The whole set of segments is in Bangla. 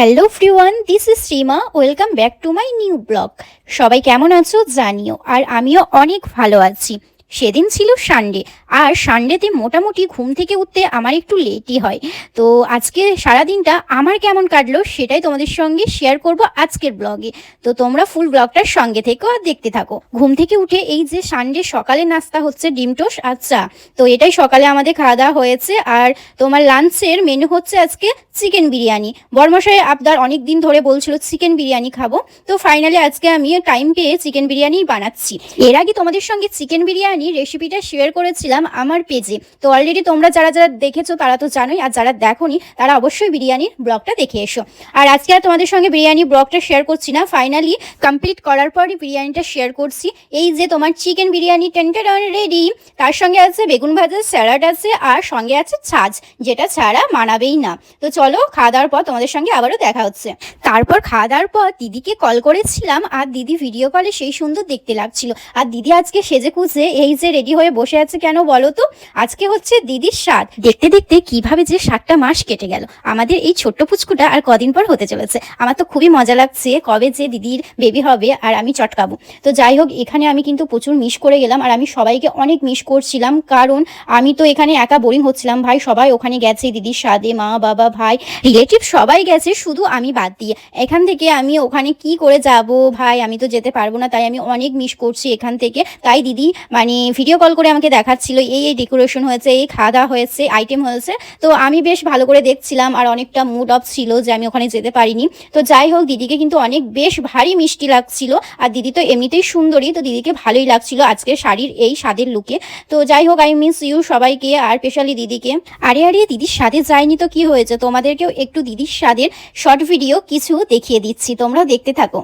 Hello everyone this is Shrima welcome back to my new blog সবাই কেমন আছো জানিও, আর আমিও অনেক ভালো আছি। সেদিন ছিল সানডে আর সানডেতে মোটামুটি ঘুম থেকে উঠতে আমার একটু লেটই হয়। তো আজকে সারাদিনটা আমার কেমন কাটলো সেটাই তোমাদের সঙ্গে শেয়ার করব আজকের ব্লগে তো তোমরা ফুল ব্লগটার সঙ্গে থেকো আর দেখতে থাকো। ঘুম থেকে উঠে এই যে সানডে সকালে নাস্তা হচ্ছে ডিম টোস্ট আর চা। তো এটাই সকালে আমাদের খাওয়া দাওয়া হয়েছে। আর তোমার লাঞ্চের মেনু হচ্ছে আজকে চিকেন বিরিয়ানি। বর্মশাই আবদার অনেক দিন ধরে বলছিল চিকেন বিরিয়ানি খাব। তো ফাইনালি আজকে আমি টাইম পেয়ে চিকেন বিরিয়ানি বানাচ্ছি। এর আগে তোমাদের সঙ্গে চিকেন বিরিয়ানি রেসিপিটা শেয়ার করেছিলাম আমার পেজে তো অলরেডি তোমরা যারা যারা দেখেছ, তারা তো জানোই, আর যারা দেখোনি, তারা অবশ্যই বিরিয়ানির ব্লগটা দেখে এসো। আর আজকে আর তোমাদের সঙ্গে বিরিয়ানি ব্লগটা শেয়ার করছি না। ফাইনালি কমপ্লিট করার পরই বিরিয়ানিটা শেয়ার করছি। এই যে তোমার চিকেন বিরিয়ানি টেন্টেড রেডি তার সঙ্গে আছে বেগুন ভাজা স্যালাড আছে, আর সঙ্গে আছে ছাজ যেটা ছাড়া মানাবেই না। তো চলো খাওয়া দাওয়ার পর তোমাদের সঙ্গে আবারও দেখা হচ্ছে। তারপর খাওয়া দাওয়ার পর দিদিকে কল করেছিলাম, আর দিদি ভিডিও কলে সেই সুন্দর দেখতে লাগছিল। আর দিদি আজকে সেজে কুজে এই যে রেডি হয়ে বসে আছে কেন বলো তো? আজকে হচ্ছে দিদির স্বাদ। দেখতে দেখতে কীভাবে যে সাতটা মাস কেটে গেল। আমাদের এই ছোট্ট পুচকুটা আর কদিন পর হতে চলেছে। আমার তো খুবই মজা লাগছে কবে যে দিদির বেবি হবে আর আমি চটকাবো। তো যাই হোক, এখানে আমি কিন্তু প্রচুর মিস করে গেলাম আর আমি সবাইকে অনেক মিস করছিলাম। কারণ আমি তো এখানে একা বোরিং হচ্ছিলাম ভাই। সবাই ওখানে গেছে দিদির সাদে মা, বাবা, ভাই রিলেটিভ সবাই গেছে, শুধু আমি বাদ দিয়ে। এখান থেকে আমি ওখানে কি করে যাব ভাই? আমি তো যেতে পারব না, তাই আমি অনেক মিস করছি এখান থেকে। তাই দিদি মানে ভিডিও কল করে আমাকে দেখাচ্ছিল, এই এই ডেকোরেশন হয়েছে, এই খাওয়া দাওয়া হয়েছে আইটেম হয়েছে। তো আমি বেশ ভালো করে দেখছিলাম আর অনেকটা মুড অফ ছিল যে আমি ওখানে যেতে পারিনি। তো যাই হোক, দিদিকে কিন্তু অনেক বেশ ভারী মিষ্টি লাগছিল আর দিদি তো এমনিতেই সুন্দরী, তো দিদিকে ভালোই লাগছিল আজকে শাড়ির এই স্বাদের লুকে তো যাই হোক আই মিস ইউ সবাইকে আর স্পেশালি দিদিকে। আরে আরে, দিদির স্বাদে যায়নি তো কি হয়েছে? তোমাদেরকেও একটু দিদির স্বাদের শর্ট ভিডিও কিছু দেখিয়ে দিচ্ছি, তোমরাও দেখতে থাকো।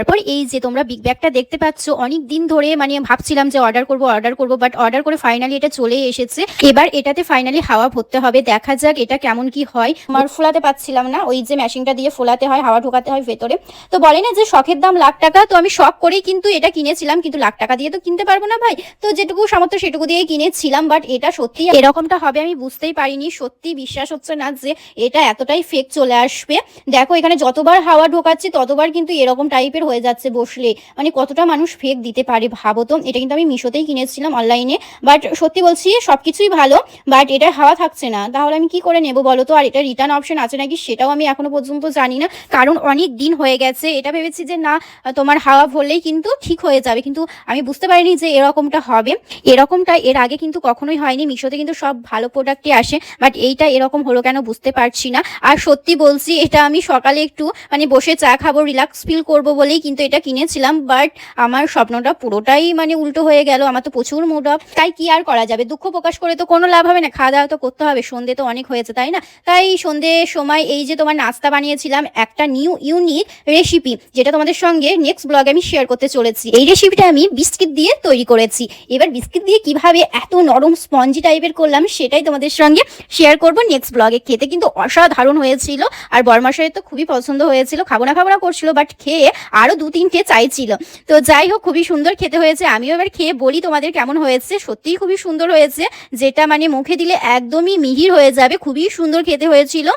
তারপর এই যে তোমরা বিগ ব্যাগটা দেখতে পাচ্ছ, অনেক দিন ধরে মানে ভাবছিলাম যে অর্ডার করব অর্ডার করব বাট অর্ডার করে ফাইনালি এটা চলে এসেছে। এবার এটাতে ফাইনালি হাওয়া ভরতে হবে, দেখা যাক এটা কেমন কি হয়। আমার ফোলাতে পাচ্ছিলাম না, ওই যে মেশিনটা দিয়ে ফোলাতে হয়, হাওয়া ঢোকাতে হয় ভেতরে। তো বলে না যে শখের দাম লাখ টাকা, তো আমি শখ করেই কিন্তু এটা কিনেছিলাম, কিন্তু লাখ টাকা দিয়ে তো কিনতে পারব না ভাই। তো যেটুকু সামর্থ্য সেটুকু দিয়ে কিনেছিলাম বাট এটা সত্যি এরকমটা হবে আমি বুঝতেই পারিনি, সত্যি বিশ্বাস হচ্ছে না যে এটা এতটাই ফেক চলে আসবে। দেখো এখানে যতবার হাওয়া ঢোকাচ্ছি, ততবার কিন্তু এরকম টাইপের হয়ে যাচ্ছে বসলে। মানে কতটা মানুষ ফেক দিতে পারে ভাবো তো? এটা কিন্তু আমি মিশোতেই কিনেছিলাম অনলাইনে বাট সত্যি বলছি, সবকিছুই ভালো বাট এটা হাওয়া থাকছে না। তাহলে আমি কি করে নেব বলো তো? আর এটা রিটার্ন অপশন আছে নাকি সেটাও আমি এখনও পর্যন্ত জানি না। কারণ অনেক দিন হয়ে গেছে, এটা ভেবেছি যে না, তোমার হাওয়া ভরলেই কিন্তু ঠিক হয়ে যাবে। কিন্তু আমি বুঝতে পারিনি যে এরকমটা হবে। এরকমটা এর আগে কিন্তু কখনোই হয়নি। মিশোতে কিন্তু সব ভালো প্রোডাক্টই আসে বাট এইটা এরকম হলো কেন বুঝতে পারছি না। আর সত্যি বলছি, এটা আমি সকালে একটু মানে বসে চা খাব রিল্যাক্স ফিল করব বলেই কিন্তু এটা কিনেছিলাম বাট আমার স্বপ্নটা পুরোটাই মানে উল্টো হয়ে গেল, আমার তো প্রচুর মুড অফ তাই কি আর করা যাবে? দুঃখ প্রকাশ করে তো কোনো লাভ হবে না খাওয়া দাওয়া তো করতে হবে, সন্ধে তো অনেক হয়েছে, তাই না? তাই সন্ধে সময় এই যে তোমার নাস্তা বানিয়েছিলাম, একটা নিউ ইউনিক রেসিপি যেটা তোমাদের সঙ্গে নেক্সট ব্লগে আমি শেয়ার করতে চলেছি। এই রেসিপিটা আমি বিস্কিট দিয়ে তৈরি করেছি। এবার বিস্কিট দিয়ে কীভাবে এত নরম স্পঞ্জি টাইপের করলাম, সেটাই তোমাদের সঙ্গে শেয়ার করব নেক্সট ব্লগে খেতে কিন্তু অসাধারণ হয়েছিল, আর বরমাসারের তো খুবই পছন্দ হয়েছিল, খাব না খাব না করছিল বাট খেয়ে আরও দু তিনটে চাইছিল। তো যাই হোক, খুবই সুন্দর খেতে হয়েছে। আমিও এবার খেয়ে বলি তোমাদের কেমন হয়েছে। সত্যিই খুবই সুন্দর হয়েছে। যেটা মানে মুখে দিলে একদমই মিহির হয়ে যাবে। খুবই সুন্দর খেতে হয়েছিল।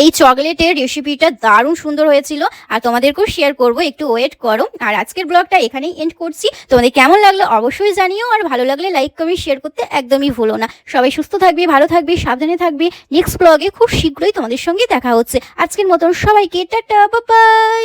এই চকলেটের রেসিপিটা দারুণ সুন্দর হয়েছিল। আর তোমাদেরকেও শেয়ার করব। একটু ওয়েট করো। আর আজকের ব্লগটা এখানেই এন্ড করছি। তোমাদের কেমন লাগল অবশ্যই জানিও। আর ভালো লাগলে লাইক কমেন্ট শেয়ার করতে একদমই ভুলো না। সবাই সুস্থ থাকবে, ভালো থাকবে, সাবধানে থাকবে। নেক্সট ব্লগে খুব শীঘ্রই তোমাদের সঙ্গে দেখা হচ্ছে। আজকের মতন সবাইকে টাটা বাই